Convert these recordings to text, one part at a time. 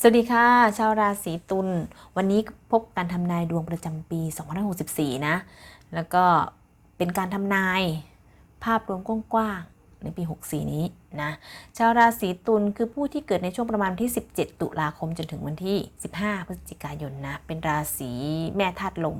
สวัสดีค่ะ ชาวราศีตุลวันนี้พบการทำนายดวงประจำปี2564 นะ แล้วก็เป็นการทำนายภาพรวมกว้างๆในปี 64 นี้นะชาวราศีตุลคือผู้ที่เกิดในช่วงประมาณที่ 17 ตุลาคมจนถึงวันที่ 15 พฤศจิกายนนะเป็นราศีแม่ธาตุลม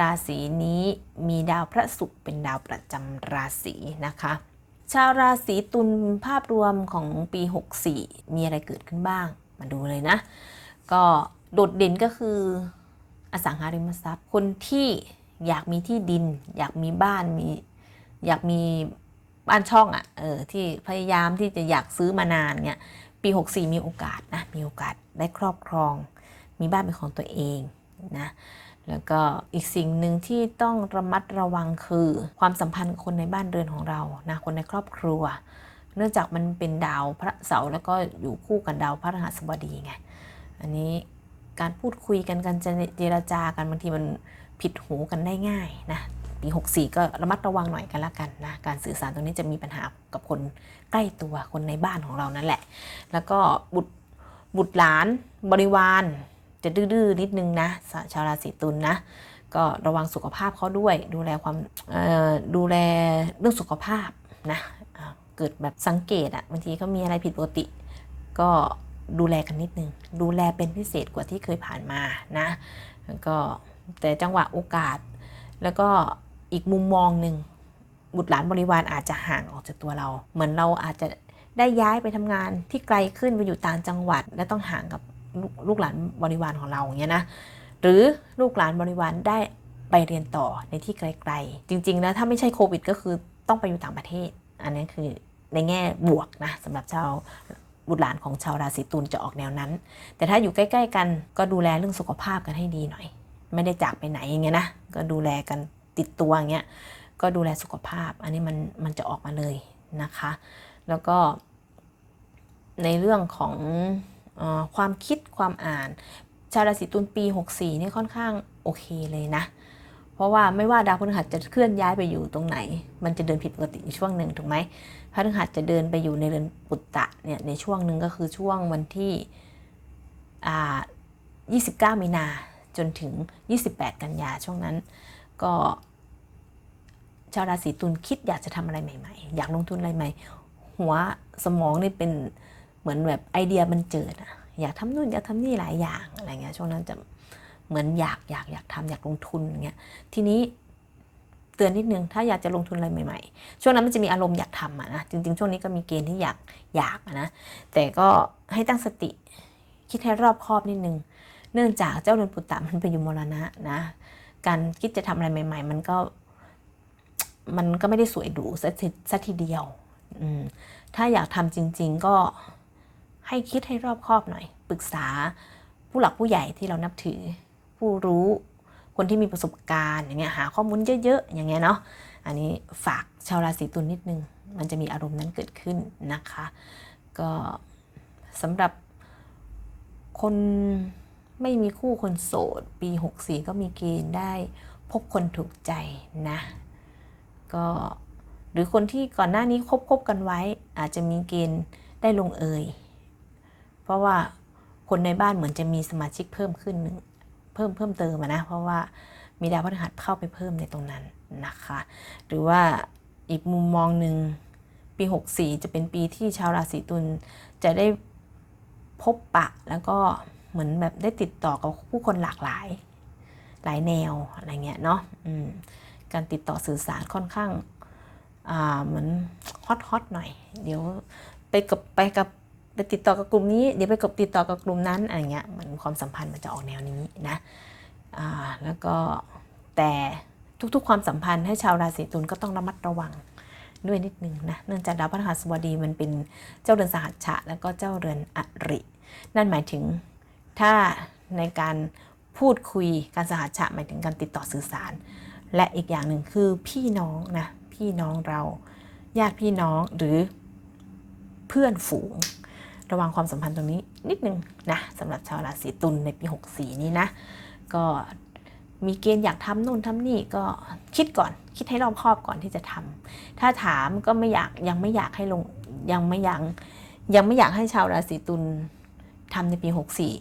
ราศีนี้มีดาวพระศุกร์เป็นดาวประจำราศีนะคะ ชาวราศีตุลภาพรวมของปี 64 มีอะไรเกิดขึ้นบ้าง มาดูเลยนะ ก็โดดเด่นก็คืออสังหาริมทรัพย์ คนที่อยากมีที่ดิน อยากมีบ้านมีอยากมีบ้านช่องอะ่ะเออที่พยายามที่จะอยากซื้อมานานเนี่ยปี 64 มีโอกาสนะมีโอกาสได้ครอบครอง มีบ้านเป็นของตัวเองนะแล้วก็อีกสิ่งหนึ่งที่ต้องระมัดระวังคือ ความสัมพันธ์กับคนในบ้านเรือนของเรานะคนในครอบครัว เนื่องจากมันเป็นดาวพระเสาร์แล้วก็อยู่คู่กับดาวพระรหัสบดีไง อันนี้การพูดคุยกันการเจรจากันบางทีมันผิดหูกันได้ง่ายนะปี 64 ก็ระมัดระวังหน่อยกันละกันนะ การสื่อสารตรงนี้จะมีปัญหากับคนใกล้ตัวคนในบ้านของเรานั่นแหละ แล้วก็บุตรบุตรหลานบริวารจะดื้อๆนิดนึงนะชาวราศีตุลนนะก็ระวังสุขภาพเขาด้วย ดูแลความดูแลเรื่องสุขภาพนะ เกิดแบบสังเกตอะบางทีเขามีอะไรผิดปกติ ก็ดูแลกันนิดนึง ดูแลเป็นพิเศษกว่าที่เคยผ่านมานะแล้วก็แต่จังหวะโอกาส แล้วก็อีกมุมมองหนึ่งบุตรหลานบริวารอาจจะห่างออกจากตัวเรา เหมือนเราอาจจะได้ย้ายไปทำงานที่ไกลขึ้นไปอยู่ต่างจังหวัด และต้องห่างกับลูกหลานบริวารของเราอย่างเงี้ยนะหรือลูกหลานบริวารได้ไปเรียนต่อในที่ไกล ๆ จริงๆนะถ้าไม่ใช่โควิด ก็คือต้องไปอยู่ต่างประเทศ อันนี้คือในแง่บวกนะสำหรับชาวบุตรหลานของชาวราศีตุลจะออกแนวนั้น แต่ถ้าอยู่ใกล้ ๆ กันก็ดูแลเรื่องสุขภาพกันให้ดีหน่อย ไม่ได้จากไปไหนอย่างเงี้ยนะก็ดูแลกันติดตัวอย่างเงี้ยก็ดูแลสุขภาพ อันนี้มันมันจะออกมาเลยนะคะ แล้วก็ในเรื่องของอความคิดความอ่าน ชาวราศีตุลปี 64นี่ค่อนข้างโอเคเลยนะ เพราะว่าไม่ว่าดาวพฤหัสจะเคลื่อนย้ายไปอยู่ตรงไหน มันจะเดินผิดปกติช่วงหนึ่งถูกไหมพฤหัสจะเดินไปอยู่ในเรือนปุตตะเนี่ยในช่วงหนึ่งก็คือช่วงวันที่อ่า29 มีนาจนถึง 28 กันยาช่วงนั้น ก็ชาวราศีตุลคิดอยากจะทำอะไรใหม่ ๆ อยากลงทุนอะไรใหม่ หัวสมองนี่เป็นเหมือนแบบไอเดียมันเจิดอะอยากทำนู่นอยากทำนี่หลายอย่างอะไรเงี้ยช่วงนั้นจะ เหมือนอยากอยากอยากทำอยากลงทุนอย่างเงี้ยทีนี้เตือนนิดนึงถ้าอยากจะลงทุนอะไรใหม่ ๆ ช่วงนั้นมันจะมีอารมณ์อยากทำอะนะจริง ๆ ช่วงนี้ก็มีเกณฑ์ที่อยากอยากนะแต่ก็ให้ตั้งสติคิดให้รอบคอบนิดนึง เนื่องจากเจ้าเรือนปุตตะมันไปอยู่มรณะนะ การคิดจะทำอะไรใหม่ ๆ มันก็มันก็ไม่ได้สวยหรูสักทีเดียวถ้าอยากทำจริง ๆ ก็ให้คิดให้รอบคอบหน่อย ปรึกษาผู้หลักผู้ใหญ่ที่เรานับถือ ผู้รู้ คนที่มีประสบการณ์อย่างเงี้ยหาข้อมูลเยอะๆอย่างเงี้ยเนาะอันนี้ฝากชาวราศีตุลนิดนึง มันจะมีอารมณ์นั้นเกิดขึ้นนะคะ ก็สำหรับคนไม่มีคู่คนโสด ปี 64 ก็มีเกณฑ์ได้พบคนถูกใจนะ ก็หรือคนที่ก่อนหน้านี้คบคบกันไว้ อาจจะมีเกณฑ์ได้ลงเอย เพราะว่าคนในบ้านเหมือนจะมีสมาชิกเพิ่มขึ้นหนึ่ง เพิ่มเพิ่มเติมนะ เพราะว่ามีดาวพฤหัสเข้าไปเพิ่มในตรงนั้นนะคะ หรือว่าอีกมุมมองหนึ่งปี 64 จะเป็นปีที่ชาวราศีตุลจะได้พบปะแล้วก็เหมือนแบบได้ติดต่อกับผู้คนหลากหลาย หลายแนวอะไรเงี้ยเนาะการติดต่อสื่อสารค่อนข้างเหมือนฮอตฮอตหน่อย เดี๋ยวไปกับไปกับ ไปติดต่อกับกลุ่มนี้เดี๋ยวไปกับติดต่อกับกลุ่มนั้นอะไรเงี้ยมันความสัมพันธ์มันจะออกแนวนี้นะแล้วก็แต่ทุกๆ ความสัมพันธ์ให้ชาวราศีตุลก็ต้องระมัดระวังด้วยนิดนึงนะเนื่องจากดาวพฤหัสบดีมันเป็นเจ้าเรือนสหัชชะ แล้วก็เจ้าเรือนอริ นั่นหมายถึงถ้าในการพูดคุยการสหัชชะหมายถึงการติดต่อสื่อสาร และอีกอย่างหนึ่งคือพี่น้องนะพี่น้องเราญาติพี่น้องหรือเพื่อนฝูง ระวังความสัมพันธ์ตรงนี้นิดนึงนะสำหรับชาวราศีตุลในปี 64 นี้นะ ก็มีเกณฑ์อยากทำนู่นทำนี่ก็คิดก่อน คิดให้รอบคอบก่อนที่จะทำถ้าถามก็ไม่อยากยังไม่อยากให้ลงยังไม่ยังยังไม่อยากให้ชาวราศีตุลทำในปี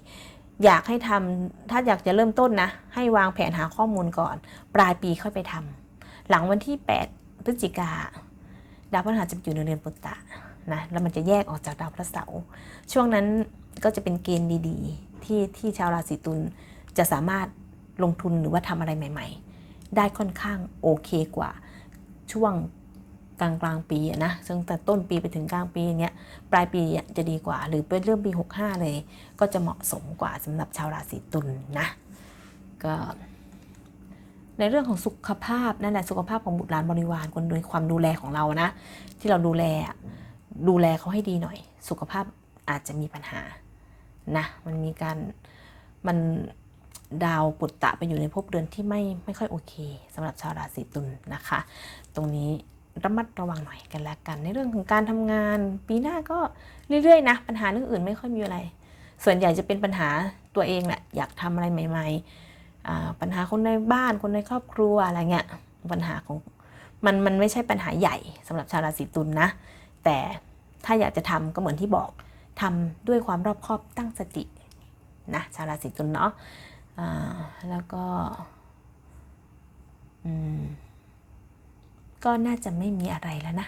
64 อยากให้ทำถ้าอยากจะเริ่มต้นนะ ให้วางแผนหาข้อมูลก่อน ปลายปีค่อยไปทำหลังวันที่ 8 พฤศจิกาดาวพฤหัสจะอยู่ในเรือนปุตตะ นะแล้วมันจะแยกออกจากดาวพระเสาร์ช่วงนั้นก็จะเป็นเกณฑ์ดีๆ ที่ที่ชาวราศีตุลจะสามารถลงทุนหรือว่าทำอะไรใหม่ ๆ ได้ค่อนข้างโอเคกว่าช่วงกลางกลางปีนะซึ่งแต่ต้นปีไปถึงกลางปีเงี้ยปลายปีจะดีกว่า หรือเป็นเรื่องปี 65 เลย ก็จะเหมาะสมกว่าสำหรับชาวราศีตุลนะก็ในเรื่องของสุขภาพนั่นแหละสุขภาพของบุตรหลานบริวารคนโดยความดูแลของเรานะ ที่เราดูแล ดูแลเขาให้ดีหน่อย สุขภาพอาจจะมีปัญหานะมันมีการมันดาวปุตตะไปอยู่ในภพเดือนที่ไม่ไม่ค่อยโอเคสำหรับชาวราศีตุลนะคะ ตรงนี้ระมัดระวังหน่อยกันละกัน ในเรื่องของการทำงาน ปีหน้าก็เรื่อยๆนะปัญหาเรื่องอื่นไม่ค่อยมีอะไร ส่วนใหญ่จะเป็นปัญหาตัวเองแหละอยากทำอะไรใหม่ๆปัญหาคนในบ้านคนในครอบครัวอะไรเงี้ยปัญหาของมันมันไม่ใช่ปัญหาใหญ่สำหรับชาวราศีตุลนะ แต่ถ้าอยากจะทำก็เหมือนที่บอกทำด้วยความรอบคอบตั้งสตินะชาวราศีตุลเนาะแล้วก็ก็น่าจะไม่มีอะไรแล้วนะ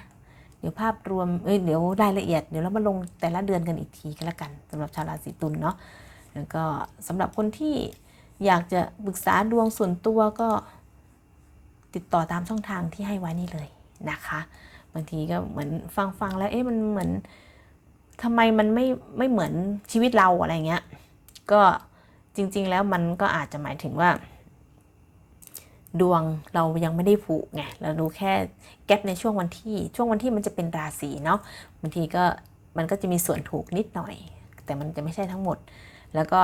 เดี๋ยวภาพรวมเอ้ยเดี๋ยวรายละเอียด เดี๋ยวเรามาลงแต่ละเดือนกันอีกทีก็แล้วกันสำหรับชาวราศีตุลเนาะแล้วก็สำหรับคนที่อยากจะปรึกษาดวงส่วนตัวก็ติดต่อตามช่องทางที่ให้ไว้นี่เลยนะคะ บางทีก็เหมือนฟังฟังแล้วเอ๊ะมันเหมือนทำไมมันไม่ไม่เหมือนชีวิตเราอะไรเงี้ย ก็จริง ๆ แล้วมันก็อาจจะหมายถึงว่า ดวงเรายังไม่ได้ผูกไงเราดูแค่แก๊ปในช่วงวันที่ช่วงวันที่มันจะเป็นราศีเนาะบางทีก็มันก็จะมีส่วนถูกนิดหน่อย แต่มันจะไม่ใช่ทั้งหมด แล้วก็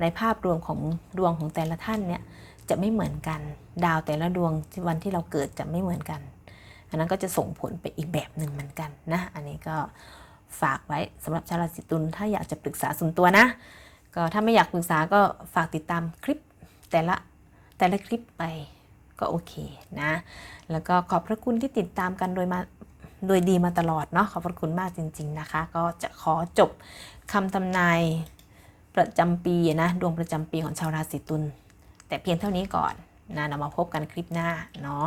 ในภาพรวมของดวงของแต่ละท่านเนี่ยจะไม่เหมือนกัน ดาวแต่ละดวงวันที่เราเกิดจะไม่เหมือนกัน อันนั้นก็จะส่งผลไปอีกแบบหนึ่งเหมือนกันนะ อันนี้ก็ฝากไว้สำหรับชาวราศีตุลถ้าอยากจะปรึกษาส่วนตัวนะ ก็ถ้าไม่อยากปรึกษาก็ฝากติดตามคลิปแต่ละแต่ละคลิปไปก็โอเคนะ แล้วก็ขอบพระคุณที่ติดตามกันโดยมาโดยดีมาตลอดเนาะขอบพระคุณมากจริง ๆนะคะ ก็จะขอจบคำทำนายประจำปีนะดวงประจำปีของชาวราศีตุลแต่เพียงเท่านี้ก่อนนะเรามาพบกันคลิปหน้าเนาะ